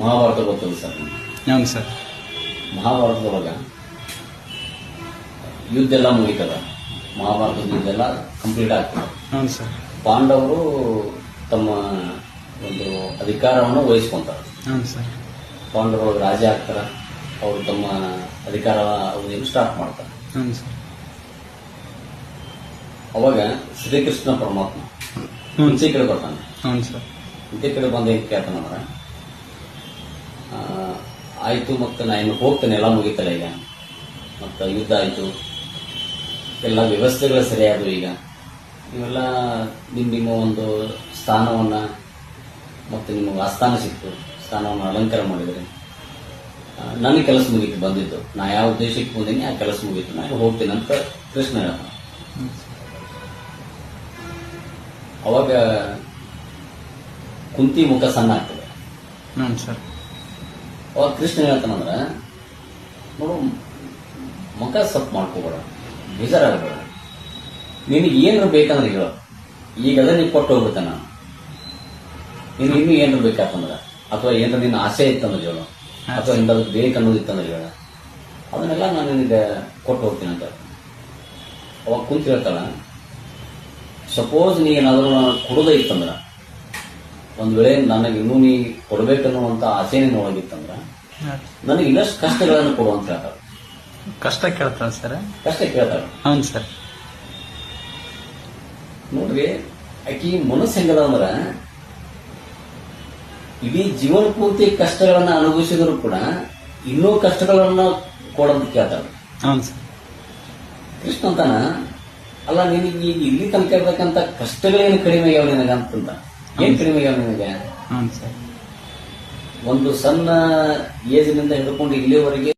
ಮಹಾಭಾರತ ಗೊತ್ತಲ್ಲ ಸರ್? ಹ್ಞೂ ಸರ್? ಮಹಾಭಾರತದೊಳಗ ಯುದ್ಧ ಎಲ್ಲ ಮುಗಿತದ ಮಹಾಭಾರತದ ಯುದ್ಧ ಎಲ್ಲ ಕಂಪ್ಲೀಟ್ ಆಗ್ತದೆ. ಹ್ಞೂ ಸರ್? ಪಾಂಡವರು ತಮ್ಮ ಒಂದು ಅಧಿಕಾರವನ್ನು ವಹಿಸ್ಕೊಂತಾರೆ. ಹ್ಞೂ ಸರ್? ಪಾಂಡವರು ರಾಜ ಆಗ್ತಾರ. ಅವರು ತಮ್ಮ ಅಧಿಕಾರ ಅವಧಿಯನ್ನು ಸ್ಟಾರ್ಟ್ ಮಾಡ್ತಾರೆ. ಹ್ಞೂ ಸರ್? ಅವಾಗ ಶ್ರೀಕೃಷ್ಣ ಪರಮಾತ್ಮ ಮುಂಚೆ ಕಡೆ ಬರ್ತಾನೆ. ಹ್ಞೂ ಸರ್. ಇಂತೆ ಕಡೆ ಬಂದ ಕೇಳ್ತಾನಂದ್ರ ಆಯ್ತು, ಮತ್ತೆ ನಾ ಇನ್ನು ಹೋಗ್ತೇನೆ, ಎಲ್ಲ ಮುಗಿತಲ್ಲ ಈಗ. ಮತ್ತು ಯುದ್ಧ ಆಯ್ತು. ಎಲ್ಲ ವ್ಯವಸ್ಥೆಗಳು ಸರಿಯಾದವು ಈಗ. ಇವೆಲ್ಲ ನಿಮ್ಮ ನಿಮ್ಮ ಒಂದು ಸ್ಥಾನವನ್ನ ಮತ್ತೆ ನಿಮಗೆ ಆಸ್ಥಾನ ಸಿಕ್ತು. ಸ್ಥಾನವನ್ನು ಅಲಂಕಾರ ಮಾಡಿದರೆ. ನನ್ನ ಕೆಲಸ ಮುಗೀತು, ಬಂದಿದ್ದು. ನಾ ಯಾವ ಉದ್ದೇಶಕ್ಕೆ ಬಂದೀನಿ, ಆ ಕೆಲಸ ಮುಗೀತು. ನಾನು ಹೋಗ್ತೀನಿ ಅಂತ ಕೃಷ್ಣ ಹೇಳ ಅವಾಗ ಕುಂತಿ ಮುಖ ಸಣ್ಣ ಆಗ್ತದೆ. ಸರ್. ಅವಾಗ ಕೃಷ್ಣ ಹೇಳ್ತಾನಂದ್ರೆ ನೋಡು ಮುಖ ಸಪ್ ಮಾಡ್ಕೋಬೇಡ ಬೇಜಾರಾಗಬೇಡ. ನಿನಗೆ ಏನಾರು ಬೇಕಂದ್ರೆ ಹೇಳು. ಈಗ ಅದ ನೀ ಕೊಟ್ಟು ಹೋಗ್ಬಿಡ್ತೇನೆ. ನಾನು ಇನ್ನೂ ಏನಾರು ಬೇಕಾತಂದ್ರೆ ಅಥವಾ ಏನಾರ ನಿನ್ನ ಆಸೆ ಇತ್ತಂದ್ರೆ ಹೇಳು. ಅಥವಾ ಇಂಥದ್ದು ಬೇಕನ್ನೋದಿತ್ತಂದ್ರೆ ಹೇಳು. ಅದನ್ನೆಲ್ಲ ನಾನು ನಿನಗೆ ಕೊಟ್ಟು ಹೋಗ್ತೀನಿ ಅಂತ. ಅವಾಗ ಕುಂತ ಹೇಳ್ತಾನ ಸಪೋಸ್ ನೀ ಏನಾದರೂ ಕೊಡೋದೇ ಇತ್ತಂದ್ರ ಒಂದ್ ವೇಳೆ ನನಗೆ ಇನ್ನೂ ನೀ ಕೊಡ್ಬೇಕನ್ನುವಂತ ಆಸೆನೇ ಒಳಗಿತ್ತಂದ್ರ ನನಗೆ ಇನ್ನಷ್ಟು ಕಷ್ಟಗಳನ್ನು ಕೊಡುವಂತ ಹೇಳ್ತಾರೆ ಕಷ್ಟ ಕೇಳ್ತಾಳೆ ಸರ್ ಕಷ್ಟ ಕೇಳ್ತಾಳೆ. ಹೌದು ಸರ್ ನೋಡ್ರಿ ಆಕಿ ಮನಸ್ಸು ಹೆಂಗದ ಅಂದ್ರ ಇಡೀ ಜೀವನ ಪೂರ್ತಿ ಕಷ್ಟಗಳನ್ನ ಅನುಭವಿಸಿದ್ರು ಕೂಡ ಇನ್ನೂ ಕಷ್ಟಗಳನ್ನ ಕೊಡಂತ ಕೇಳ್ತಾಳೆ. ಹೌದು ಸರ್ ಕೃಷ್ಣ ಅಂತಾನ ಅಲ್ಲ ನಿನಗೆ ಈಗ ಇಲ್ಲಿ ತನಕ ಇರ್ತಕ್ಕಂಥ ಕಷ್ಟಗಳೇನು ಕಡಿಮೆ ಆಗ್ಯಾವ ನಿನಗಂತ ಏನ್ ಕಡಿಮೆ ಆಗ್ಯಾವ ಹ್ಞೂ ಸರ್. ಒಂದು ಸಣ್ಣ ಏಜ್ನಿಂದ ಹಿಡ್ಕೊಂಡು ಇಲ್ಲಿವರೆಗೆ